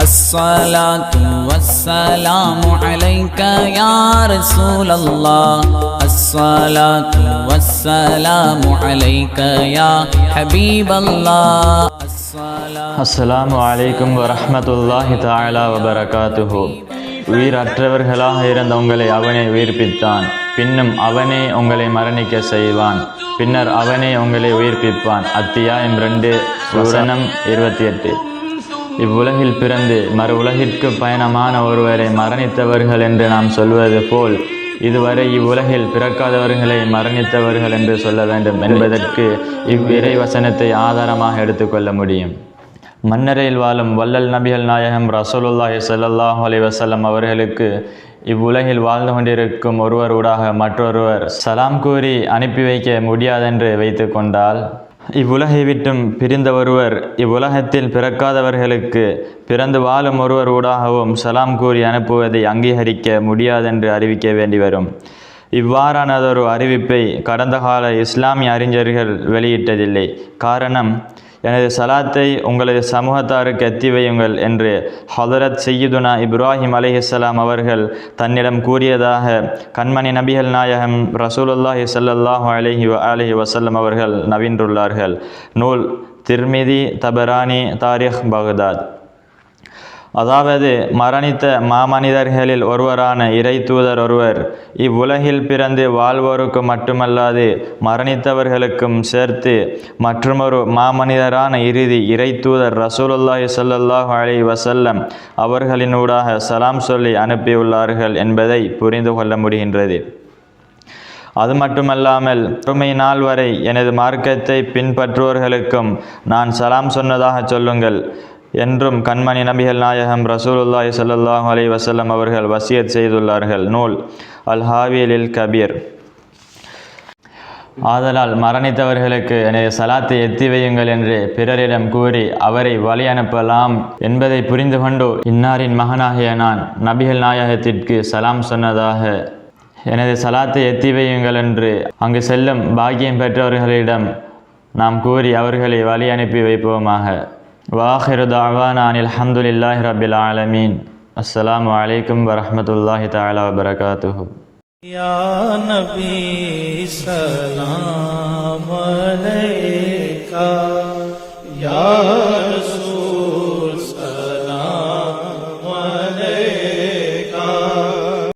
الصلاة والسلام عليك يا رسول الله الصلاة والسلام عليك يا حبيب الله الصلاة அஸ்ஸலாமு அலைக்கும் வரஹ்மத்துல்லாஹி தஆலா வபரகாத்துஹு உயிரற்றவர்களாக இருந்த உங்களை அவனே உயிர்ப்பித்தான் பின்னும் அவனே உங்களை மரணிக்க செய்வான் பின்னர் அவனே உங்களை உயிர்ப்பிப்பான் அத்தியாயம் ரெண்டு வசனம் இருபத்தி எட்டு இவ்வுலகில் பிறந்து மறு உலகிற்கு பயணமான ஒருவரை மரணித்தவர்கள் என்று நாம் சொல்வது போல் இதுவரை இவ்வுலகில் பிறக்காதவர்களை மரணித்தவர்கள் என்று சொல்ல வேண்டும் என்பதற்கு இவ்விறை வசனத்தை ஆதாரமாக எடுத்துக்கொள்ள முடியும். மன்னரையில் வாழும் வள்ளல் நபிகள் நாயகம் ரசூலுல்லாஹி ஸல்லல்லாஹு அலி வசல்லம் அவர்களுக்கு இவ்வுலகில் வாழ்ந்து கொண்டிருக்கும் ஒருவர் ஊடாக மற்றொருவர் சலாம் கூறி அனுப்பி வைக்க முடியாதென்று வைத்து கொண்டால் இவ்வுலகை விட்டும் பிரிந்த ஒருவர் இவ்வுலகத்தில் பிறக்காதவர்களுக்கு பிறந்து வாழும் ஒருவர் ஊடாகவும் சலாம் கூறி அனுப்புவதை அங்கீகரிக்க முடியாதென்று அறிவிக்க வேண்டி வரும் இவ்வாறானதொரு அறிவிப்பை கடந்த கால இஸ்லாமிய அறிஞர்கள் வெளியிட்டதில்லை. காரணம் எனது சலாத்தை உங்களது சமூகத்தாருக்கு எத்தி வையுங்கள் என்று ஹதரத் செய்யுதுனா இப்ராஹிம் அலைஹிஸ்ஸலாம் அவர்கள் தன்னிடம் கூறியதாக கண்மணி நபிகள் நாயகம் ரசூலுல்லாஹி ஸல்லல்லாஹு அலஹி அலஹி வசல்லம் அவர்கள் நவீன்றுள்ளார்கள். நூல் திர்மிதி தபரானி தாரிஹ் பகதாத். அதாவது மரணித்த மாமனிதர்களில் ஒருவரான இறை தூதர் ஒருவர் இவ்வுலகில் பிறந்து வாழ்வோருக்கு மட்டுமல்லாது மரணித்தவர்களுக்கும் சேர்த்து மற்றுமொரு மாமனிதரான இறுதி இறை தூதர் ரசூலுல்லாஹி சல்லாஹ் அலி வசல்லம் அவர்களினூடாக சலாம் சொல்லி அனுப்பியுள்ளார்கள் என்பதை புரிந்து கொள்ள முடிகின்றது. அது மட்டுமல்லாமல் பொறுமை நாள் வரை எனது மார்க்கத்தை பின்பற்றுவோர்களுக்கும் நான் சலாம் சொன்னதாக சொல்லுங்கள். என்றும் கண்மணி நபிகள் நாயகம் ரசூலுல்லாஹி சல்லாஹ் அலி வசல்லம் அவர்கள் வசியத் செய்துள்ளார்கள். நூல் அல் ஹாவியலில் கபீர். ஆதலால் மரணித்தவர்களுக்கு எனது சலாத்தை எத்தி வையுங்கள் என்று பிறரிடம் கூறி அவரை வழி அனுப்பலாம் என்பதை புரிந்து கொண்டு இன்னாரின் மகனாகிய நான் நபிகள் நாயகத்திற்கு சலாம் சொன்னதாக எனது சலாத்தை எத்தி வையுங்கள் என்று அங்கு செல்லும் பாக்கியம் பெற்றவர்களிடம் நாம் கூறி அவர்களை வழி அனுப்பி வைப்போமாக. وآخر دعوانا أن الحمد لله رب العالمين. السلام عليكم ورحمه الله تعالى وبركاته. يا نبي سلام عليك.